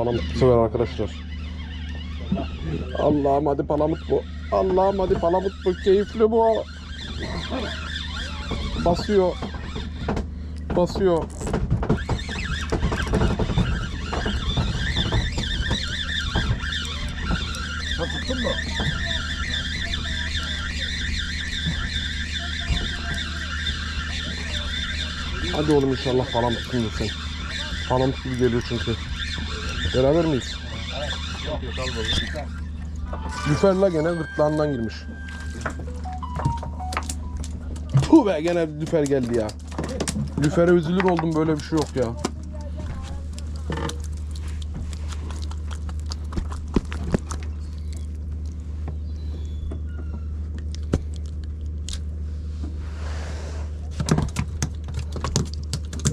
palamut bu sefer arkadaşlar. Allah'ım hadi palamut bu. Allah'ım hadi palamut bu. Keyifli bu. Basıyor. Basıyor. Tuttun mu? Hadi oğlum inşallah palamut tutsun. Palamut gibi geliyor çünkü. Beraber miyiz? Lüferla gene gırtlağından girmiş. Puh be gene lüfer geldi ya. Lüfere üzülür oldum böyle bir şey yok ya.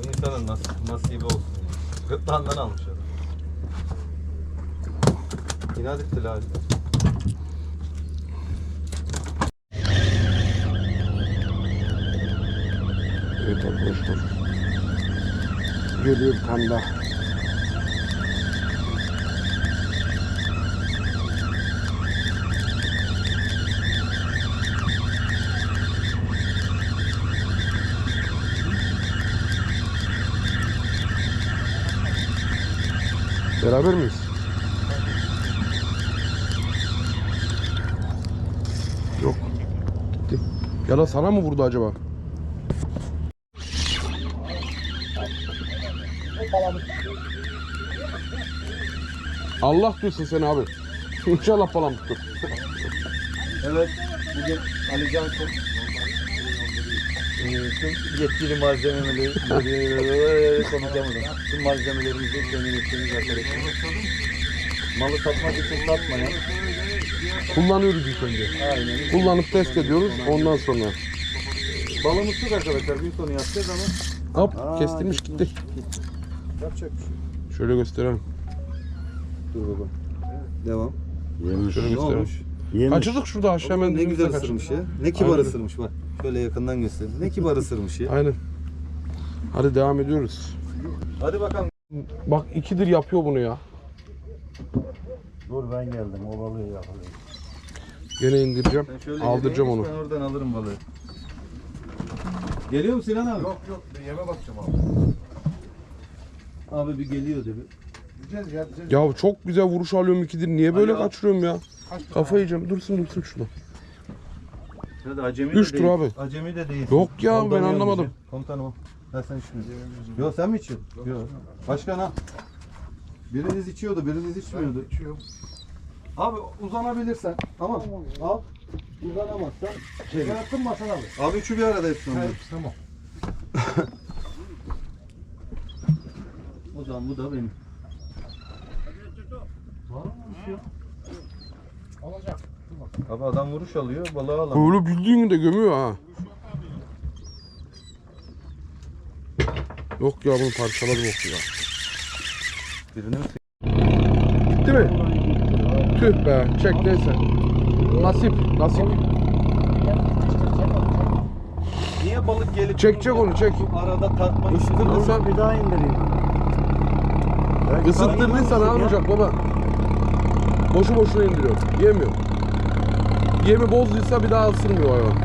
İnsanın nas nasibi olsun. ya. Gırtlağından almış adam. Lale. Evet arkadaşlar. Geliyor daha. Beraber miyiz? Yok. Gitti. Ya sana mı vurdu acaba? Allah diyorsun sen abi. İnşallah falan tuttur. Evet, bugün Ali Can Kum, eee, tüm yetkili malzemeleri, konuşamadım. Tüm malzemelerimizi ettiğimiz arkadaşlar. Malı satmak için satmayan, Kullanıyoruz ilk önce. aynen. Kullanıp test ediyoruz ondan sonra. Balımız yok arkadaşlar, bir konu yapacağız ama Hop Aa, kestirmiş gitmiş. gitti. yapacak bir şey. Şöyle gösterelim. Dur baba. Devam. Yemiş. Şöyle Ne gösterelim. olmuş? Yemiş. Kaçırdık şurada aşağı hemen ne güzel ısırmış ya. Ne kibar Aynen. ısırmış bak. Şöyle yakından göstereyim. Ne kibar ısırmış ya. Aynen. Hadi devam ediyoruz. Hadi bakalım. Bak ikidir yapıyor bunu ya. Dur ben geldim o balığı yakalayayım. Gene indireceğim. Sen şöyle Aldıracağım geriye onu. Ben oradan alırım balığı. Geliyor mu Sinan abi? Yok yok yeme bakacağım abi. Abi bir geliyor dedi. Gideceğiz ya gideceğiz. Ya çok güzel vuruş alıyorum ikidir. Niye böyle Hadi al. kaçırıyorum ya? Kafayı yiyeceğim. Dursun dursun şurada. Hadi acemi Üç de tur değil. abi. Acemi de değil. Yok ya, ben Aldanıyor anlamadım. bizi. Komutanım o. Ha sen içmiyorsun. Yok sen mi içiyorsun? Yok. Başkan ha. Biriniz içiyordu, biriniz içmiyordu. İçiyorum. Abi uzanabilirsen. Tamam. Al. Uzanamazsan. Şey attın mı Hasan abi? Abi üçü bir arada hepsi onda. Evet tamam. O zaman bu da benim. Olacak. Abi adam vuruş alıyor, balığı alamıyor. Böyle bildiğin de gömüyor ha. Yok ya bunu parçaladım yok ya. Birini mi Gitti mi? Tüh be. Çek neyse. Nasip. Nasip. Niye balık gelip Çekecek onu çek. arada tartma işi Bir daha indireyim. Ben ısıttırdıysan almayacak baba. Boşu boşuna indiriyor. Yemiyor. Yemi bozduysa bir daha ısırmıyor hayvan.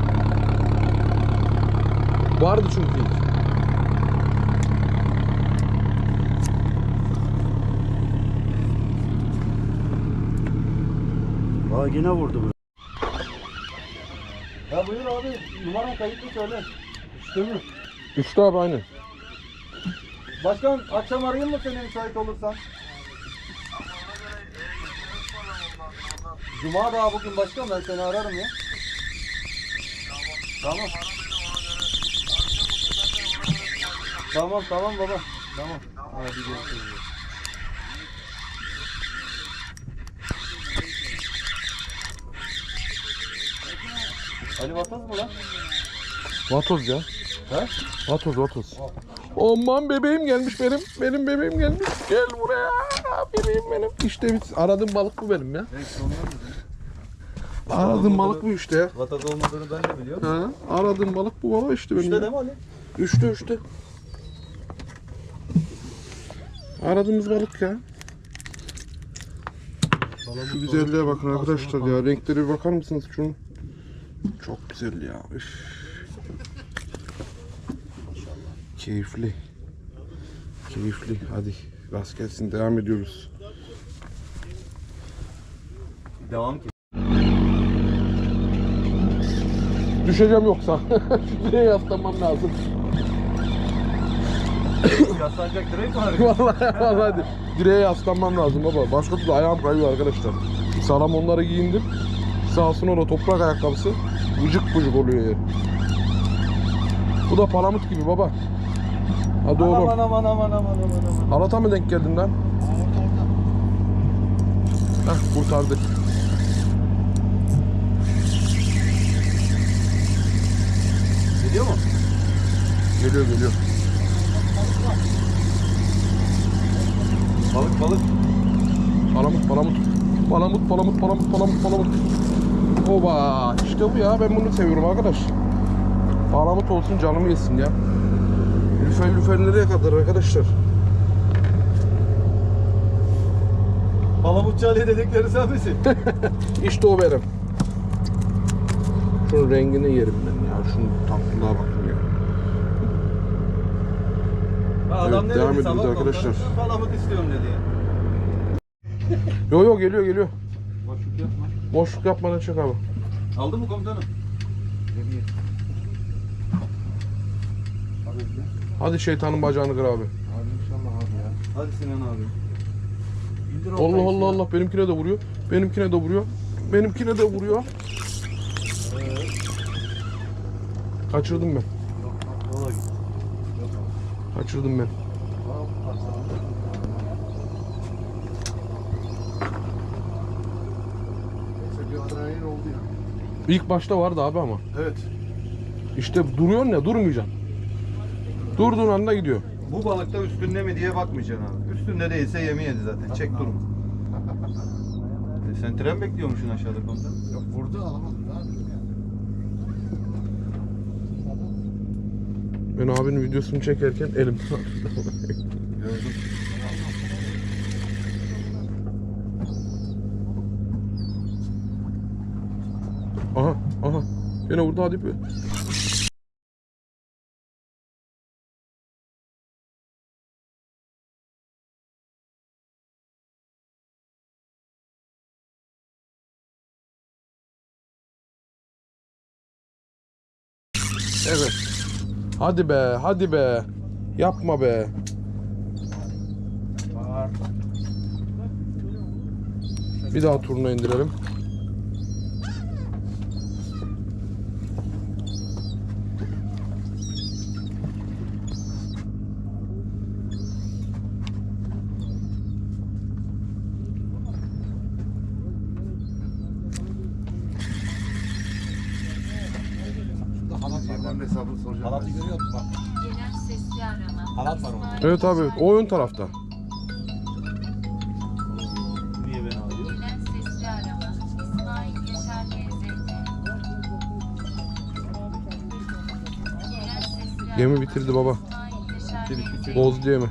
Vardı çünkü ilk. Aa yine vurdu bu. Ya buyur abi, numara kayıtlı söyle. İşte mi? Üçte abi aynen. Başkan akşam arayayım mı seni müsait olursan? Cuma daha bugün başkan ben seni ararım ya. Tamam. Tamam tamam baba. Tamam. Hadi görüşürüz. Ali Vatoz mu lan? Vatoz ya. He? Vatoz vatoz. Aman bebeğim gelmiş benim. Benim bebeğim gelmiş. Gel buraya. Bebeğim benim. İşte biz aradığım balık bu benim ya. Onlar mı? Aradığım balık bu işte ya. Vatoz olmadığını ben de biliyorum. Ha, aradığım balık bu baba işte benim. Üçte ya. değil mi Ali? Üçte üçte. Aradığımız balık ya. Şu güzelliğe bakın arkadaşlar ya. Renklere bir bakar mısınız şunun? Çok güzel ya. Üf. Keyifli. Keyifli. Hadi rast gelsin. Devam ediyoruz. Devam ki. Düşeceğim yoksa. Şuraya yaslanmam lazım. Yaslanacak direkt var. vallahi vallahi hadi. Direğe yaslanmam lazım baba. Başka türlü ayağım kayıyor arkadaşlar. Sağlam onları giyindim. Sağ olsun orada toprak ayakkabısı. Vıcık vıcık oluyor yer. Bu da palamut gibi baba. Hadi oğlum. Aman aman aman aman aman. Halata mı denk geldin lan? Heh kurtardı. Geliyor mu? Geliyor geliyor. Balık balık. Palamut palamut. Palamut palamut palamut palamut palamut. Oba işte bu ya ben bunu seviyorum arkadaş. Palamut olsun canımı yesin ya. Lüfer lüfer nereye kadar arkadaşlar? Palamutçu Ali dedikleri sen misin? İşte o benim. Şunun rengini yerim ben ya. Şunun tatlılığa bakın ya. Adam Evet, ne devam dedi ediyoruz sabah arkadaşlar. Palamut istiyorum dedi ya. Yo yo geliyor geliyor. Boşluk yapma. Boşluk yapmadan çek abi. Aldı mı komutanım? Hadi şeytanın bacağını kır abi. Hadi Sinan abi. Allah Allah Allah benimkine de vuruyor. Benimkine de vuruyor. Benimkine de vuruyor. Kaçırdım ben. Kaçırdım ben. Bir adrenalin oldu ya. İlk başta vardı abi ama. Evet. İşte duruyorsun ya durmayacaksın. Durduğun anda gidiyor. Bu balıkta üstünde mi diye bakmayacaksın abi. Üstünde değilse yemi yedi zaten. Çek durma. E, sen tren bekliyormuşsun aşağıda komutanım. Yok vurdu alamadım. Ben abinin videosunu çekerken elim Gördüm. Yine vurdu hadi be. Evet. Hadi be, hadi be. Yapma be. Bir daha turuna indirelim. Şurada halat var. Yemenin hesabını soracağım. Halatı ben. görüyor musun bak? Gelen sesli arama. Halat var orada. İsmail Evet abi, Yaşar o ön tarafta. Niye beni alıyor? Gemi bitirdi baba. Yaşar LZT. Bozdu gemi.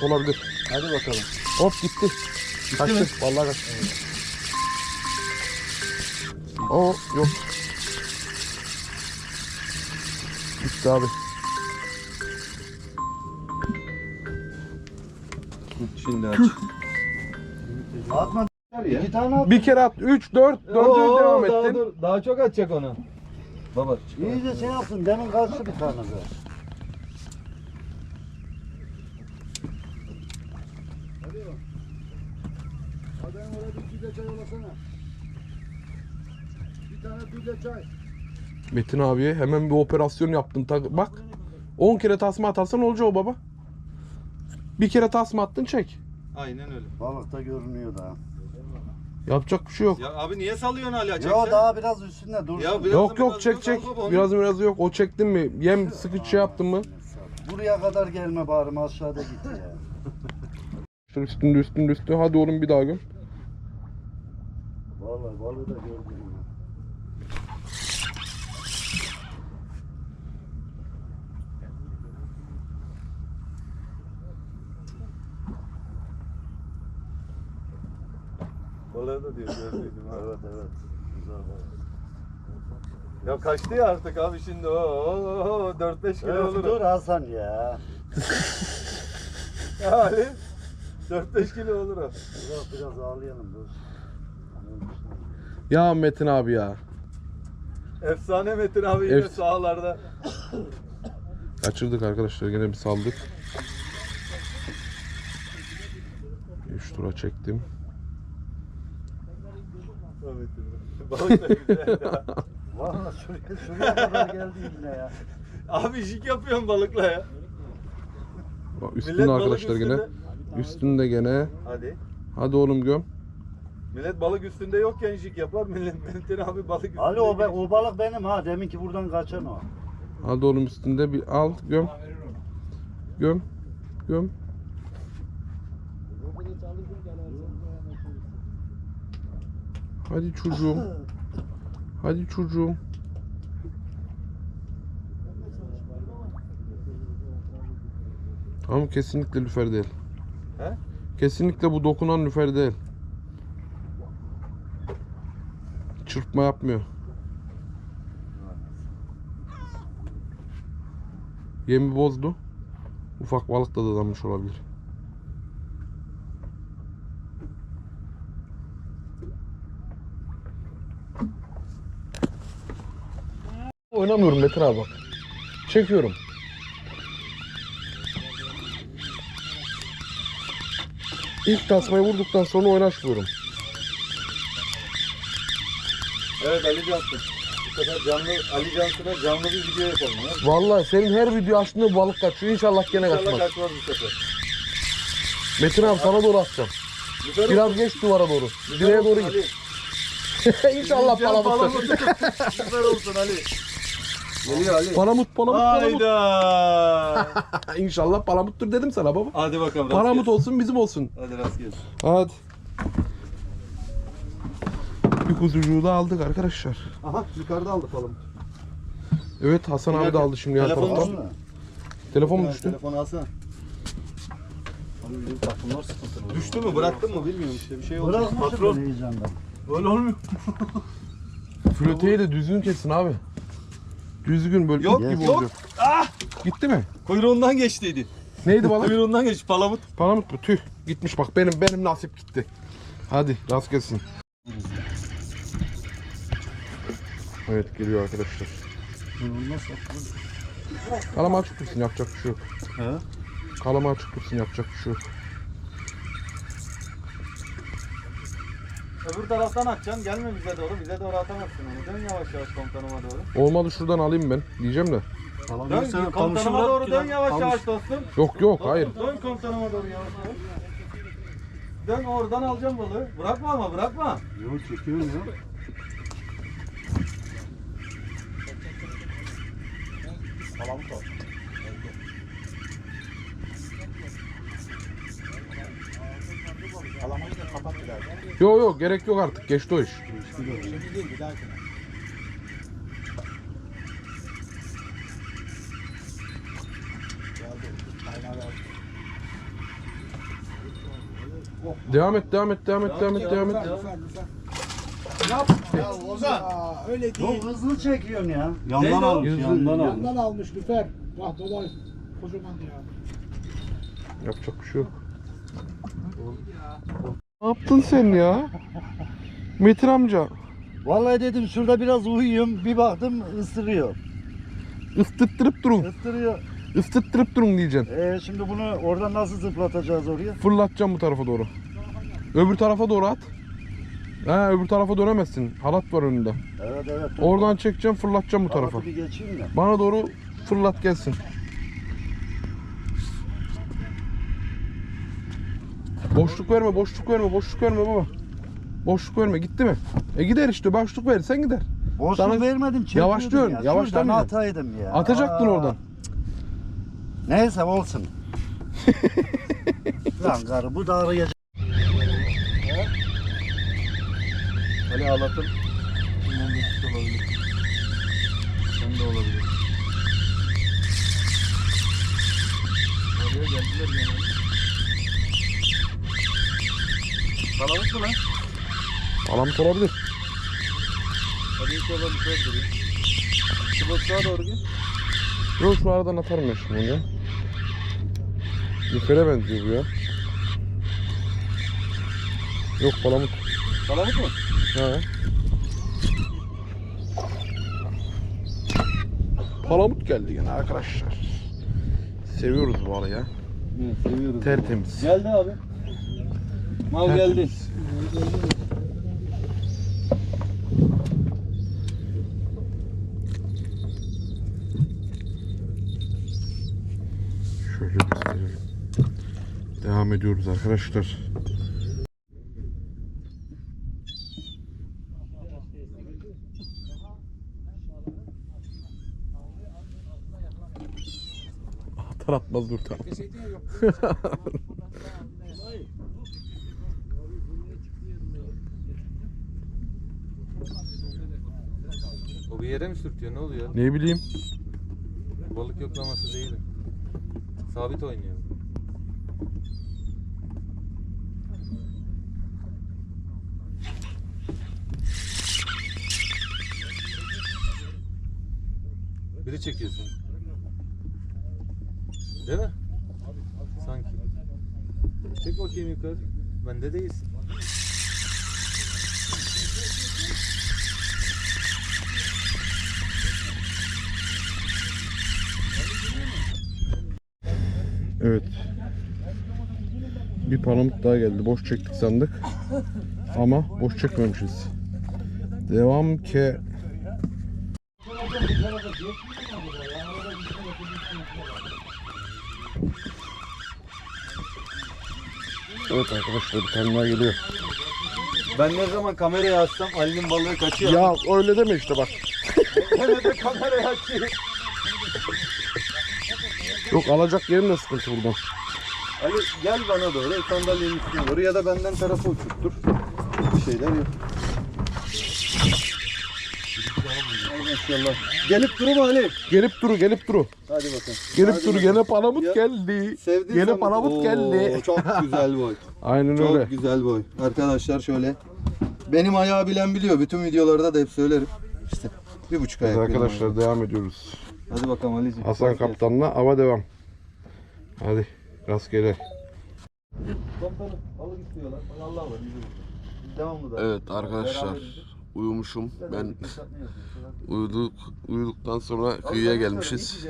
Palamut olabilir. Hadi bakalım. Hop gitti. kaçtı. mi? Vallahi kaçtı. O yok. Gitti abi. Şimdi aç. Atma. İki tane at. Bir kere at. 3, 4, 4'ü Oo, devam daha, ettin. dur, daha çok atacak onu. Baba. İyice şey yapsın. Demin kaçtı bir tane de. Hadi bak. Hadi tüyle çay olasana. Bir tane tüyle çay. Metin abiye hemen bir operasyon yaptın. Ta- Bak 10 kere tasma atarsan olacak o baba. Bir kere tasma attın çek. Aynen öyle. Balıkta görünüyor daha. Yapacak bir şey yok. Ya abi niye salıyorsun hala? Yo Çeksene. daha biraz üstünde dur. Ya biraz Yok yok biraz çek çek. Biraz biraz yok. O çektin mi? Yem sıkı şey yaptın mı? Buraya kadar gelme bari aşağıda git ya. Üstünde üstünde üstünde. Hadi oğlum bir daha gün. Vallahi balığı da gördüm. Balığı da diyor gördüydüm. Evet evet. Güzel balık. Ya kaçtı ya artık abi şimdi o 4-5 kilo Evet, olur. dur Hasan ya. Ya Ali 4-5 kilo olur o. Biraz biraz ağlayalım dur. Ya Metin abi ya. Efsane Metin abi yine Evet. sahalarda. Kaçırdık arkadaşlar yine bir saldık. 3 tura çektim. Balık da güzel ya. Valla şuraya, şuraya kadar geldi yine ya. Abi jig yapıyorsun balıkla ya. Bak, Millet Üstünde balık arkadaşlar gene. üstünde. Üstünde gene. Hadi. Hadi oğlum göm. Millet balık üstünde yokken jig yapar. Millet Metin abi balık üstünde. Ali o, be, o balık benim ha. Demin ki buradan kaçan o. Hadi oğlum üstünde bir al göm. Göm. Göm. Hadi çocuğum. Hadi çocuğum. Ama kesinlikle lüfer değil. He? Kesinlikle bu dokunan lüfer değil. Çırpma yapmıyor. Yemi bozdu. Ufak balık da dadanmış olabilir. Oynamıyorum Metin abi bak. Çekiyorum. İlk tasmayı vurduktan sonra oynaşmıyorum. Evet Ali Cansın. Bu sefer canlı Ali Cansın'a canlı bir video yapalım ya. Vallahi senin her video açtığında balık kaçıyor. İnşallah gene İnşallah kaçmaz. kaçmaz bu sefer. Metin abi sana doğru atacağım. Lüfer Biraz geç duvara doğru. Lüfer Direğe olsun doğru Ali. git. İnşallah Can palamut. Lüfer olsun Ali. Geliyor Ali. Palamut palamut palamut. Hayda. İnşallah palamuttur dedim sana baba. Hadi bakalım. rast Palamut gelsin. olsun bizim olsun. Hadi rast gelsin. Hadi. Bir kuzucuğu da aldık arkadaşlar. Aha yukarıda aldı palamut. Evet Hasan abi de aldı şimdi yan Telefon taraftan. düştü. Telefon mu düştü? Telefonu alsana. Düştü mü bıraktın mı bilmiyorum işte bir şey oldu. Bırakmışım ben heyecandan. Öyle olmuyor. Flöteyi de düzgün kessin abi. Düzgün böyle Yok, ip gibi yok. olacak. Gitti mi? Kuyruğundan geçtiydi. Neydi balık? Kuyruğundan geç palamut. Palamut mu? Tüh. Gitmiş bak benim benim nasip gitti. Hadi rast gelsin. Evet geliyor arkadaşlar. Kalama açık dursun yapacak bir şey yok. He? Kalama açık dursun yapacak bir şey yok. Öbür taraftan atacaksın gelme bize doğru. Bize doğru atamazsın onu. Dön yavaş yavaş komutanıma doğru. Olmadı şuradan alayım ben diyeceğim de. Dön komutanıma doğru dön yavaş yavaş dostum. Yok yok hayır. Dön komutanıma doğru yavaş yavaş. Dön oradan alacağım balığı. Bırakma ama bırakma. Yok çekiyorum ya. Yok yok gerek yok artık geçti o iş. Devam et, devam et, devam et, devam et, devam et. Çok hızlı çekiyorsun ya. Yandan o? almış, Yüzü- yandan almış. Yandan almış lüfer. Bak baba kocaman ya. Yapacak bir şey yok. Ne yaptın sen ya? Metin amca. Vallahi dedim şurada biraz uyuyayım. Bir baktım ısırıyor. Istıttırıp durun. Isırıyor. Istıttırıp durun diyeceksin. Ee, şimdi bunu oradan nasıl zıplatacağız oraya? Fırlatacağım bu tarafa doğru. Öbür tarafa doğru at. He öbür tarafa dönemezsin. Halat var önünde. Evet evet. Oradan çekeceğim fırlatacağım bu tarafa. Halatı bir geçeyim de. Bana doğru fırlat gelsin. Boşluk verme, boşluk verme, boşluk verme baba. Boşluk verme, gitti mi? E gider işte, boşluk verirsen gider. Boşluk Sana- vermedim çekiyordum Yavaşlıyorsun, ya. yavaştan ataydım ya. Atacaktın Aa. oradan. Neyse olsun. Lan karı bu da arayacak. Ali ağlatın. Bundan geçmiş olabilir. Sen de olabilir. Oraya geldiler gene. Kalabalık mı lan? Palamut olabilir. Hadi ilk yola bir şey durayım. Şu boşluğa doğru gel. Yok şu aradan atarım ben şimdi onu ya. Lüfere benziyor bu ya. Yok palamut. Kalabalık mı? He. Palamut geldi gene arkadaşlar. Seviyoruz bu arayı ya. Evet, seviyoruz. Tertemiz. Geldi abi. Mal geldi. Tertemiz. Şöyle gösterelim. Devam ediyoruz arkadaşlar. Atar atmaz dur tamam. O bir yere mi sürtüyor? Ne oluyor? Ne bileyim. Balık yoklaması değil. Sabit oynuyor. Biri çekiyorsun. Değil mi? Sanki. Çek bakayım yukarı. Bende değilsin. Evet. Bir palamut daha geldi. Boş çektik sandık. Ama boş çekmemişiz. Devam ke. Evet arkadaşlar bir tane daha geliyor. Ben ne zaman kamerayı açsam Ali'nin balığı kaçıyor. Ya öyle deme işte bak. Gene de kamerayı açıyor. Yok alacak yerim de sıkıntı buradan. Ali gel bana doğru sandalyenin üstüne doğru ya da benden tarafa uçurttur. Bir şeyler yap. Maşallah. Gelip durma Ali. Gelip duru gelip duru. Hadi bakalım. Gelip Hadi duru gene palamut Ya, geldi. Gene zaman- palamut geldi. Çok güzel boy. Aynen Çok öyle. güzel boy. Arkadaşlar şöyle. Benim ayağı bilen biliyor. Bütün videolarda da hep söylerim. İşte bir buçuk ayak. Evet arkadaşlar devam ediyoruz. Hadi bakalım Ali'ciğim. Hasan Rast gelsin. kaptanla ava devam. Hadi rastgele. Komutanım balık istiyorlar. Allah bulsun. Devamlı da. Evet arkadaşlar. Uyumuşum. Ben uyuduk uyuduktan sonra kıyıya gelmişiz.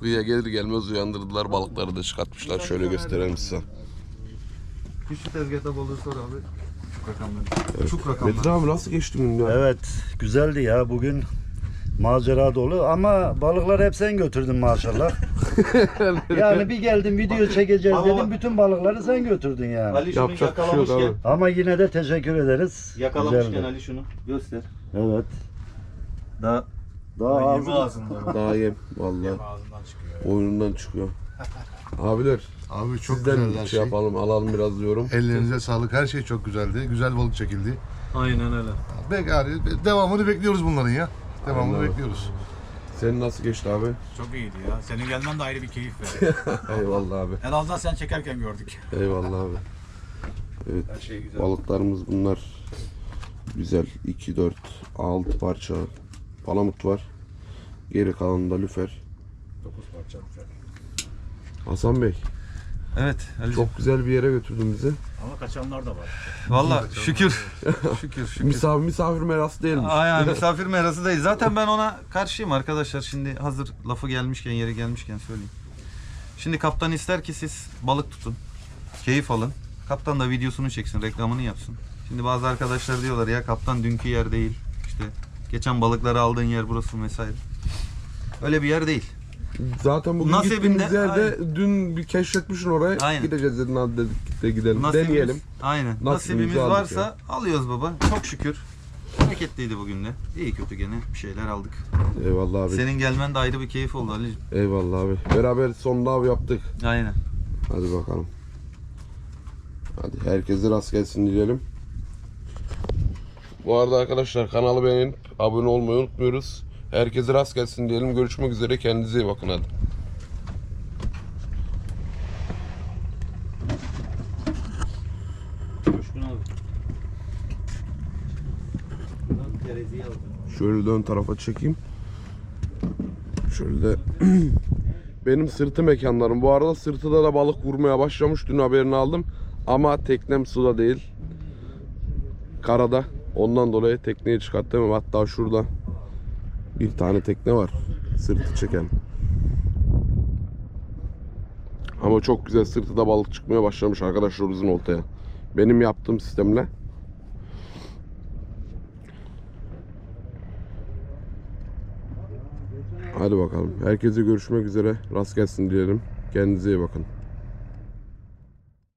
Kıyıya gelir gelmez uyandırdılar balıkları da çıkartmışlar. Şöyle gösterelim size. Küçük tezgahta balığı sor abi. Çok rakamlar. Çok rakamlar. Metin abi nasıl geçti gün ya? Evet güzeldi ya bugün macera dolu ama balıkları hep sen götürdün maşallah. yani bir geldim video çekeceğiz Ama dedim bütün balıkları sen götürdün yani. Ali şunu Yapacak bir şey yok yakalamışken. abi. Ama yine de teşekkür ederiz. Yakalamışken Güzeldi. Ali şunu göster. Evet. Daha Daha ağzı ağzında. Daha yem vallahi. Oyunundan çıkıyor. Abiler Abi çok sizden güzel her şey şey. yapalım alalım biraz diyorum. Ellerinize sağlık. Her şey çok güzeldi. Güzel balık çekildi. Aynen öyle. Bek yani devamını bekliyoruz bunların ya. Devamını Aynen. bekliyoruz. Senin nasıl geçti abi? Çok iyiydi ya. Senin gelmen de ayrı bir keyif verdi. Eyvallah abi. en azından sen çekerken gördük. Eyvallah abi. Evet. Balıklarımız bunlar. Güzel. 2, 4, 6 parça palamut var. Geri kalanı da lüfer. 9 parça güzel. Hasan Bey Evet Ali. çok güzel bir yere götürdün bizi. Ama kaçanlar da var. Valla şükür. şükür şükür. Misafir, misafir merası değilmiş. Aynen misafir merası değil. Zaten ben ona karşıyım arkadaşlar. Şimdi hazır lafı gelmişken yeri gelmişken söyleyeyim. Şimdi kaptan ister ki siz balık tutun. Keyif alın. Kaptan da videosunu çeksin, reklamını yapsın. Şimdi bazı arkadaşlar diyorlar ya kaptan dünkü yer değil. İşte geçen balıkları aldığın yer burası vesaire. Öyle bir yer değil. Zaten bugün Nasibinde- gittiğimiz yerde dün bir keşfetmişsin orayı. Aynen. Gideceğiz dedin hadi dedik de gidelim. Nasibimiz- Deneyelim. Aynen. Nasibimiz aldık varsa alıyoruz baba. Çok şükür. Hareketliydi bugün de. İyi kötü gene bir şeyler aldık. Eyvallah abi. Senin gelmen de ayrı bir keyif oldu Ali. Eyvallah abi. Beraber sonunda av yaptık. Aynen. Hadi bakalım. Hadi herkese rast gelsin diyelim. Bu arada arkadaşlar kanalı beğenip abone olmayı unutmuyoruz. Herkese rast gelsin diyelim. Görüşmek üzere. Kendinize iyi bakın hadi. Şöyle de ön tarafa çekeyim. Şöyle de benim sırtı mekanlarım. Bu arada sırtıda da balık vurmaya başlamış. Dün haberini aldım. Ama teknem suda değil. Karada. Ondan dolayı tekneyi çıkarttamam. Hatta şurada bir tane tekne var. Sırtı çeken. Ama çok güzel sırtıda balık çıkmaya başlamış arkadaşlar bizim oltaya. Benim yaptığım sistemle. Hadi bakalım. Herkese görüşmek üzere. Rast gelsin diyelim. Kendinize iyi bakın.